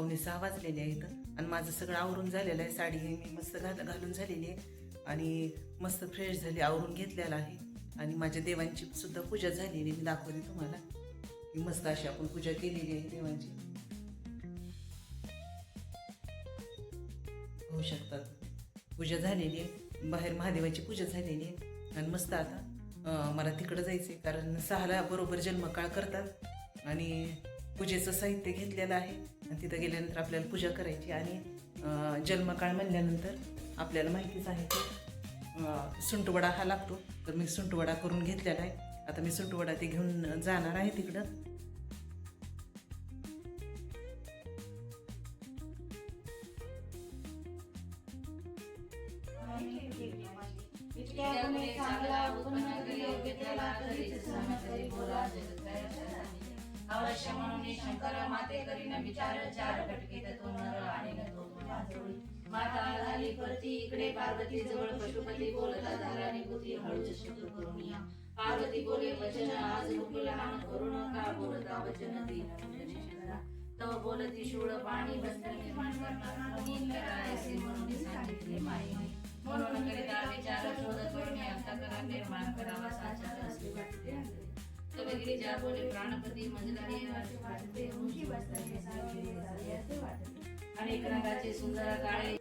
पावणे सहा वाजलेले आहेत. आणि माझं सगळं आवरून झालेलं आहे. साडी हे मी मस्त घाल घालून झालेली आहे. आणि मस्त फ्रेश झाली आवरून घेतलेलं आहे. आणि माझ्या देवांची सुद्धा पूजा झालेली मी दाखवते तुम्हाला. ही मस्त अशी आपण पूजा केलेली आहे देवांची. होऊ शकतात. पूजा झालेली आहे. बाहेर महादेवाची पूजा झालेली आहे. आणि मस्त आता मला तिकडं जायचं आहे कारण सहाला बरोबर जन्मकाळ करतात. आणि पूजेचं साहित्य घेतलेलं आहे. आणि तिथं गेल्यानंतर आपल्याला पूजा करायची आणि जन्मकाळ म्हणल्यानंतर आपल्याला माहितीच आहे की सुंटवडा हा लागतो. तर मी सुंटवडा करून घेतलेला आहे. आता मी सुंटवडा ते घेऊन जाणार आहे तिकडं. इतक्या चांगला योग्य त्याला बोला. काय अवश्य म्हणून शंकर माते करीन विचार चार घटके तो नर आणि तो माता झाली परती इकडे पार्वती जवळ पशुपती बोलता झाला निपुती हळूच शुद्ध करून या. पार्वती बोले वचन आज रूप लहान करून का बोलता वचन दिन म्हणजे तो बोलती शूळ पाणी वस्त्र निर्माण करणार नील करायचे म्हणून सांगितले माई म्हणून करिता विचार शोध करून अंतकरण निर्माण करावा साचार असे वाटते प्राणपती मंजलाने सुंदर काळे.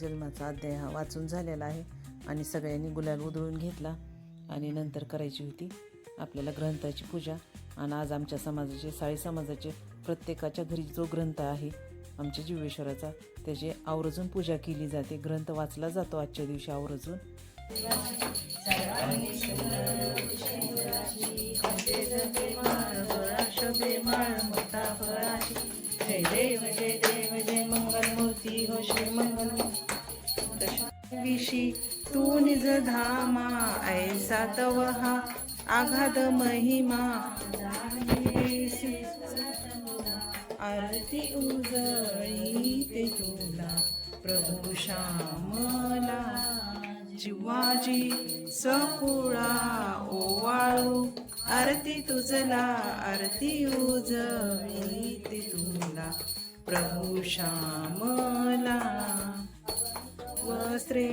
जन्माचा अध्याय हा वाचून झालेला आहे आणि सगळ्यांनी गुलाल उधळून घेतला आणि नंतर करायची होती आपल्याला ग्रंथाची पूजा. आणि आज आमच्या समाजाचे साळी समाजाचे प्रत्येकाच्या घरी जो ग्रंथ आहे आमच्या जीवेश्वराचा त्याची आवर्जून पूजा केली जाते. ग्रंथ वाचला जातो आजच्या दिवशी आवर्जून. जय देव जय देव जय मंगल मूर्ती हो श्री मंगल विशी तू निज धामा ऐसा तव हा आघात महिमा. आरती उजळी ते तुला प्रभू श्यामला. जीवाजी सकुळा ओवाळू. आरती तुझला आरती उजळी ते तुला. प्रभू श्यामला वस्त्रे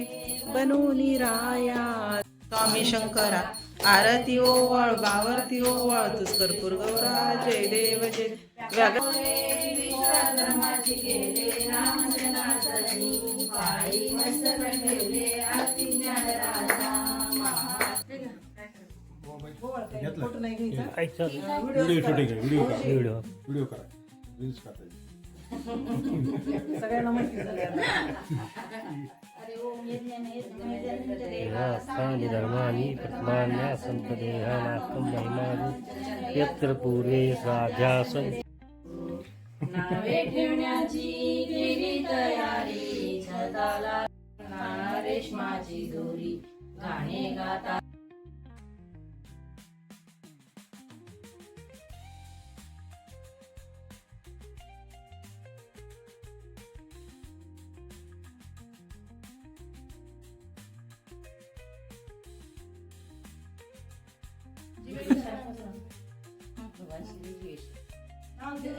बनूनी राया. स्वामी शंकरा आरती ओवाळ गावरती ओवाळ तुझ कर्पूर गौरा जय देव जय. व्याग पाळी ठेवले फोटो नाही घ्यायचा. व्हिडिओ शूटिंग आहे व्हिडिओ करा व्हिडिओ व्हिडिओ करा. रील्स करता सगळ्यांना माहिती झालं आता. अरे ओम यज्ञ यज्ञ तानि धर्माणि प्रथमान्या संतदेहानात्म महिमानि यत्र पूर्वे साध्या सन्ति नावे ठेवण्याची केली तयारी छताला घालणार रेशमाची दोरी. गाणे गाता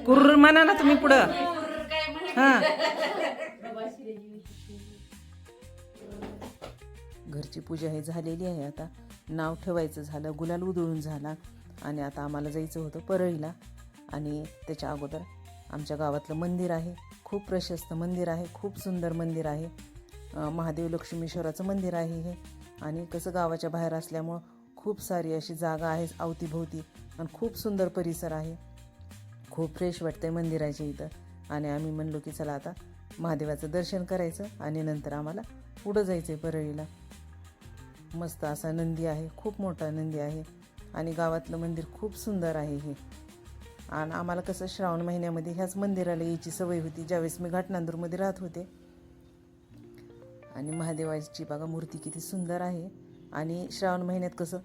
कुर्र म्हणा ना तुम्ही पुढं. हा. घरची पूजा हे झालेली आहे. आता नाव ठेवायचं झालं गुलाल उधळून झाला आणि आता आम्हाला जायचं होतं परळीला. आणि त्याच्या अगोदर आमच्या गावातलं मंदिर आहे. खूप प्रशस्त मंदिर आहे. खूप सुंदर मंदिर आहे. महादेव लक्ष्मीश्वराचं मंदिर आहे हे. आणि कसं गावाच्या बाहेर असल्यामुळं खूप सारी अशी जागा आहे अवतीभोवती. आणि खूप सुंदर परिसर आहे. खूप फ्रेश वाटतंय मंदिराच्या इथं. आणि आम्ही म्हणलो की चला आता महादेवाचं दर्शन करायचं आणि नंतर आम्हाला पुढं जायचं आहे परळीला. मस्त असा नंदी आहे खूप मोठा नंदी आहे. आणि गावातलं मंदिर खूप सुंदर आहे हे. आणि आम्हाला कसं श्रावण महिन्यामध्ये ह्याच मंदिराला यायची सवय होती ज्यावेळेस मी घाटनांदूरमध्ये राहत होते. आणि महादेवाची बघा मूर्ती किती सुंदर आहे. आणि श्रावण महिन्यात कसं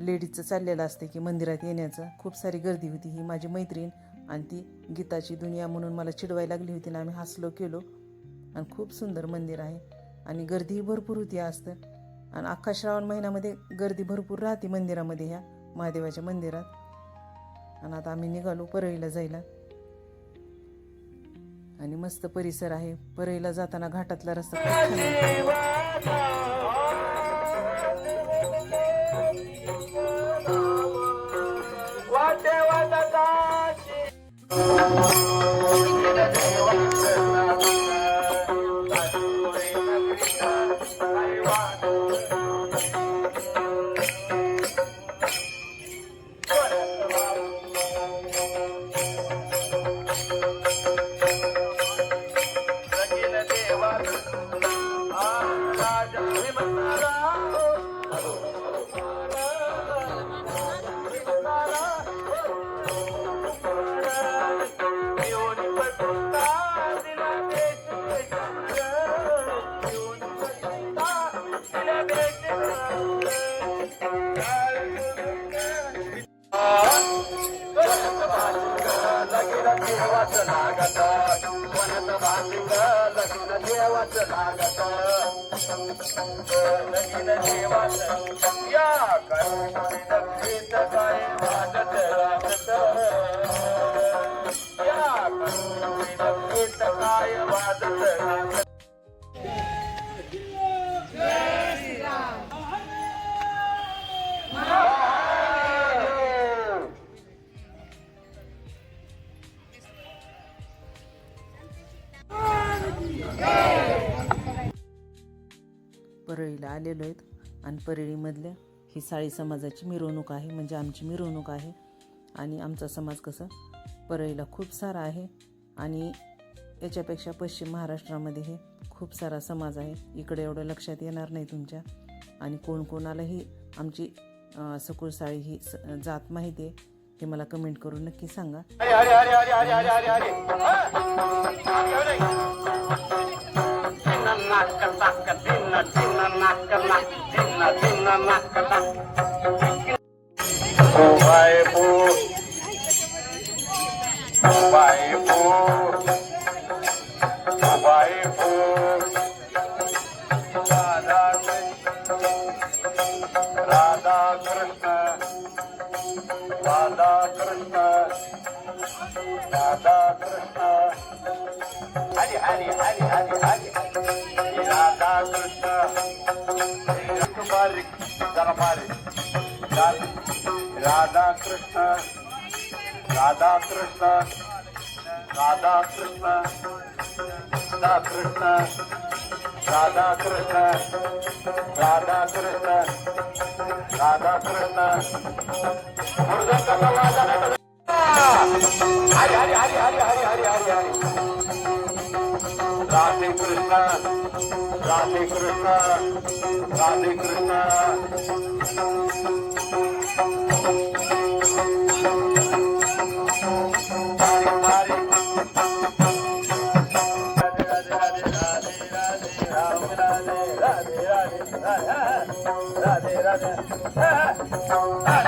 लेडीजचं चाललेलं असते की मंदिरात येण्याचं. खूप सारी गर्दी होती. ही माझी मैत्रीण आणि ती गीताची दुनिया म्हणून मला चिडवायला लागली होती ना आम्ही हसलो केलो आणि खूप सुंदर मंदिर आहे. आणि गर्दीही भरपूर होती आज तर. आणि अख्खा श्रावण महिन्यामध्ये गर्दी भरपूर राहते मंदिरामध्ये ह्या महादेवाच्या मंदिरात. आणि आता आम्ही निघालो परळीला जायला. आणि मस्त परिसर आहे. परईला जाताना घाटातला रस्ता. आणि परळीमधल्या ही साळी समाजाची मिरवणूक आहे म्हणजे आमची मिरवणूक आहे. आणि आमचा समाज कसं परळीला खूप सारा आहे. आणि याच्यापेक्षा पश्चिम महाराष्ट्रामध्ये हे खूप सारा समाज आहे. इकडे एवढं लक्षात येणार नाही तुमच्या. आणि कोण कोणालाही आमची अं, सकुळ साळी ही स- जात माहिती आहे हे मला कमेंट करून नक्की सांगा. नाक नाक दिन दिन नाक नाक दिन दिन नाक नाक ओ बाय बो हरी हरी हरी हरी हरी. కుమారి గణపారి రాధాకృష్ణ రాధాకృష్ణ రాధాకృష్ణ రాధాకృష్ణ రాధాకృష్ణ రాధాకృష్ణ రాధాకృష్ణ హరి హరి హరి హరి హరి హరి హరి ராதே கிருஷ்ணா ராதே கிருஷ்ணா ராதே கிருஷ்ணா Radhe Radhe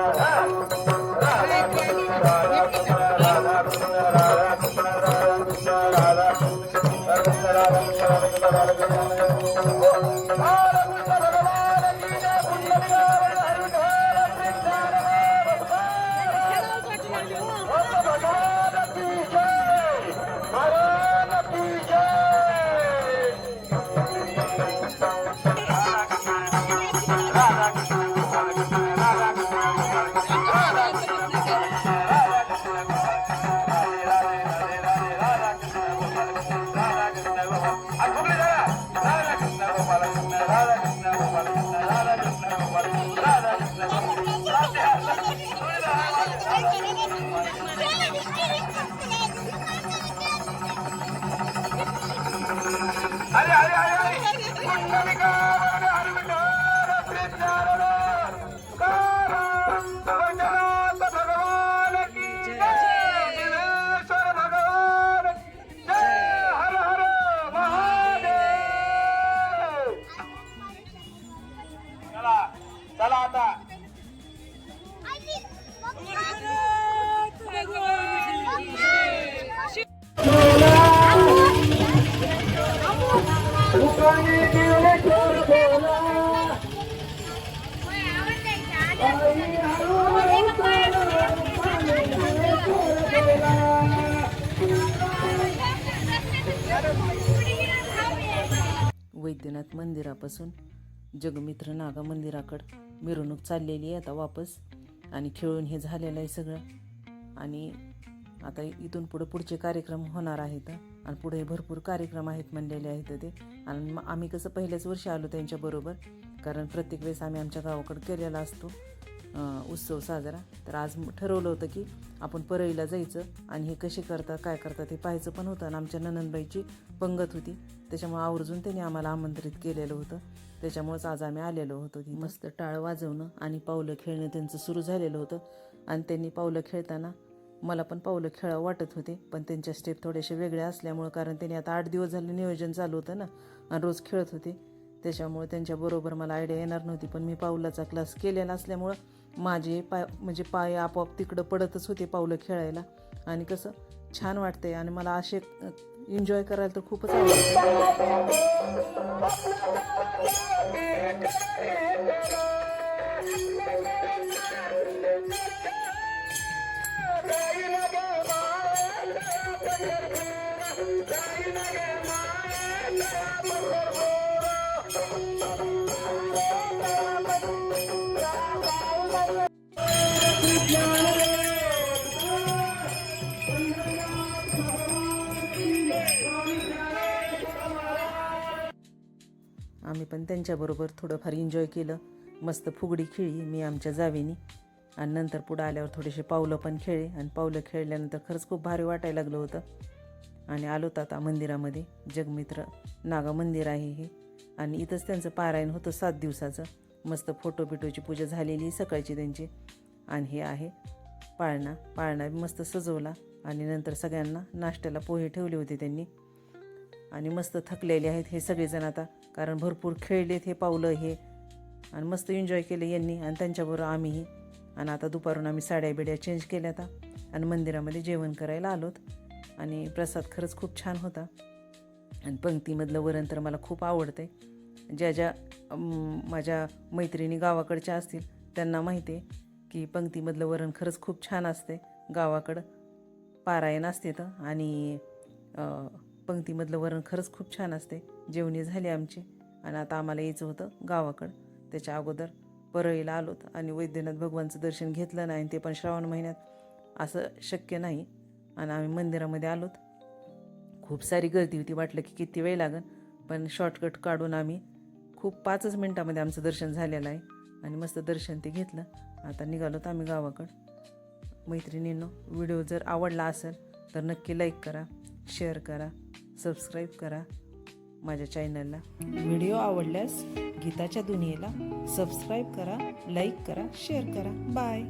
वैद्यनाथ मंदिरापासून जगमित्र नागा मंदिराकडं मिरवणूक चाललेली आहे आता वापस. आणि खेळून हे झालेलं आहे सगळं. आणि आता इथून पुढं पुढचे कार्यक्रम होणार आहेत. आणि पुढे भरपूर कार्यक्रम आहेत म्हणलेले आहेत ते. आणि मग आम्ही कसं पहिल्याच वर्षी आलो त्यांच्याबरोबर कारण प्रत्येक वेळेस आम्ही आमच्या गावाकडं केलेला असतो. उत्सव साजरा. तर आज ठरवलं होतं की आपण परळीला जायचं आणि हे कसे करतात काय करतात हे पाहायचं पण होतं. आणि आमच्या ननंदबाईची पंगत होती. त्याच्यामुळे आवर्जून त्यांनी आम्हाला आमंत्रित केलेलं होतं. त्याच्यामुळंच आज आम्ही आलेलो होतो ती मस्त टाळ वाजवणं आणि पावलं खेळणं त्यांचं सुरू झालेलं होतं. आणि त्यांनी पावलं खेळताना मला पण पावलं खेळावं वाटत होते. पण त्यांच्या स्टेप थोडेसे वेगळ्या असल्यामुळं कारण त्यांनी आता आठ दिवस झाले नियोजन चालू होतं ना. आणि रोज खेळत होते. त्याच्यामुळे त्यांच्याबरोबर मला आयडिया येणार नव्हती. पण मी पावलाचा क्लास केलेला असल्यामुळं माझे पाय म्हणजे पाय आपोआप तिकडं पडतच होते पावलं खेळायला. आणि कसं छान वाटते आणि मला असे एन्जॉय करायला तर खूपच आवडतं. पण त्यांच्याबरोबर थोडंफार एन्जॉय केलं. मस्त फुगडी खेळी मी आमच्या जावेनी. आणि नंतर पुढं आल्यावर थोडेसे पावलं पण खेळले. आणि पावलं खेळल्यानंतर खरंच खूप भारी वाटायला लागलं होतं. आणि आलोत आता मंदिरामध्ये. जगमित्र नागा मंदिर आहे हे. आणि इथंच त्यांचं पारायण होतं सात दिवसाचं. मस्त फोटो बिटोची पूजा झालेली सकाळची त्यांची. आणि हे आहे पाळणा. पाळणा मस्त सजवला. आणि नंतर सगळ्यांना नाश्त्याला पोहे ठेवले होते त्यांनी. आणि मस्त थकलेले आहेत हे सगळेजण आता. कारण भरपूर खेळलेत हे पावलं हे. आणि मस्त एन्जॉय केलं यांनी आणि त्यांच्याबरोबर आम्हीही. आणि आता दुपारून आम्ही साड्या बिड्या चेंज केल्या आता आणि मंदिरामध्ये जेवण करायला आलोत. आणि प्रसाद खरंच खूप छान होता. आणि पंक्तीमधलं वरण तर मला खूप आवडते ज्या ज्या माझ्या मैत्रिणी गावाकडच्या असतील त्यांना माहिती आहे की पंक्तीमधलं वरण खरंच खूप छान असते गावाकडं पारायण असते तर आणि पंक्तीमधलं वरण खरंच खूप छान असते. जेवणी झाली आमची. आणि आता आम्हाला यायचं होतं गावाकडं. त्याच्या अगोदर परळीला आलोत आणि वैद्यनाथ भगवानचं दर्शन घेतलं नाही आणि ते पण श्रावण महिन्यात. असं शक्य नाही. आणि आम्ही मंदिरामध्ये आलोत खूप सारी गर्दी होती. वाटलं की किती वेळ लागेल पण शॉर्टकट काढून आम्ही खूप पाचच मिनटामध्ये आमचं दर्शन झालेलं आहे. आणि मस्त दर्शन ते घेतलं. आता निघालोत आम्ही गावाकडं. मैत्रिणींनो व्हिडिओ जर आवडला असेल तर नक्की लाईक करा शेअर करा. सबस्क्राईब करा माझ्या चॅनलला. व्हिडिओ आवडल्यास गीताच्या दुनियेला सबस्क्राईब करा लाईक करा शेअर करा. बाय.